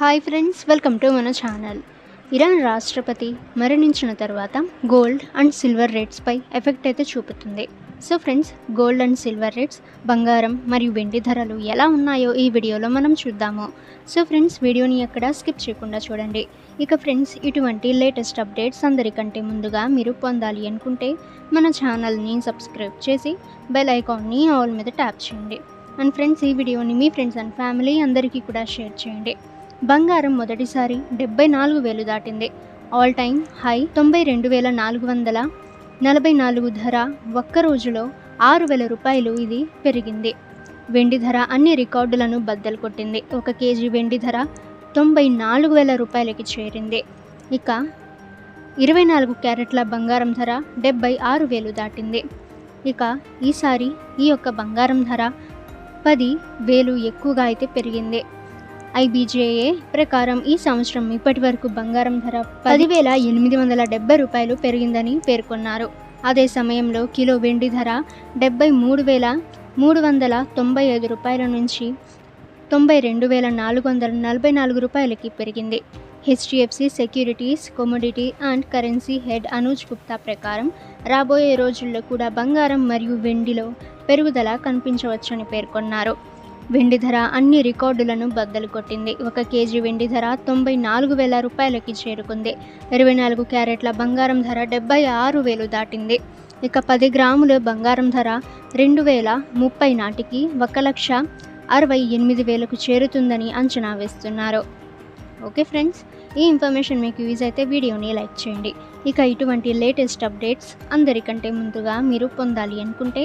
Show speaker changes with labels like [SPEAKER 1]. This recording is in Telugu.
[SPEAKER 1] హాయ్ ఫ్రెండ్స్ వెల్కమ్ టు మన ఛానల్ ఇరాన్ రాష్ట్రపతి మరణించిన తర్వాత గోల్డ్ అండ్ సిల్వర్ రేట్స్పై ఎఫెక్ట్ అయితే చూపుతుంది. So friends gold and silver rates బంగారం మరియు వెండి ధరలు ఎలా ఉన్నాయో ఈ వీడియోలో మనం చూద్దాము. సో ఫ్రెండ్స్ వీడియోని ఎక్కడ స్కిప్ చేయకుండా చూడండి. ఇక ఫ్రెండ్స్ ఇటువంటి లేటెస్ట్ అప్డేట్స్ అందరికంటే ముందుగా మీరు పొందాలి అనుకుంటే మన ఛానల్ని సబ్స్క్రైబ్ చేసి బెల్ ఐకాన్ని ఆల్ మీద ట్యాప్ చేయండి. అండ్ ఫ్రెండ్స్ ఈ వీడియోని మీ ఫ్రెండ్స్ అండ్ ఫ్యామిలీ అందరికీ కూడా షేర్ చేయండి. బంగారం మొదటిసారి డెబ్బై నాలుగు వేలు దాటింది. ఆల్ టైమ్ హై తొంభై రెండు వేల నాలుగు వందల నలభై నాలుగు ధర ఒక్క రోజులో ఆరు వేల రూపాయలు ఇది పెరిగింది. వెండి ధర అన్ని రికార్డులను బద్దలు కొట్టింది. ఒక కేజీ వెండి ధర తొంభై నాలుగు వేల రూపాయలకి చేరింది. ఇక ఇరవై నాలుగు క్యారెట్ల బంగారం ధర డెబ్బై ఆరు వేలు దాటింది. ఇక ఈసారి ఈ యొక్క బంగారం ధర పది వేలు ఎక్కువగా అయితే పెరిగింది. ఐబీజేఏ ప్రకారం ఈ సంవత్సరం ఇప్పటి వరకు బంగారం ధర పదివేల ఎనిమిది వందల డెబ్బై రూపాయలు పెరిగిందని పేర్కొన్నారు. అదే సమయంలో కిలో వెండి ధర డెబ్బై మూడు వేల మూడు వందల తొంభై ఐదు రూపాయల నుంచి తొంభై రెండు వేల నాలుగు వందల నలభై నాలుగు రూపాయలకి పెరిగింది. HDFC securities commodity and currency head Anuj Gupta ప్రకారం రాబోయే రోజుల్లో కూడా బంగారం మరియు వెండిలో పెరుగుదల కనిపించవచ్చని పేర్కొన్నారు. వెండి ధర అన్ని రికార్డులను బద్దలు కొట్టింది. ఒక కేజీ వెండి ధర తొంభై నాలుగు వేల రూపాయలకి చేరుకుంది. ఇరవై నాలుగు క్యారెట్ల బంగారం ధర డెబ్బై ఆరు వేలు దాటింది. ఇక పది గ్రాముల బంగారం ధర రెండు వేల ముప్పై నాటికి ఒక లక్ష అరవై ఎనిమిది వేలకు చేరుతుందని అంచనా వేస్తున్నారు. ఓకే ఫ్రెండ్స్ ఈ ఇన్ఫర్మేషన్ మీకు యూజ్ అయితే వీడియోని లైక్ చేయండి. ఇక ఇటువంటి లేటెస్ట్ అప్డేట్స్ అందరికంటే ముందుగా మీరు పొందాలి అనుకుంటే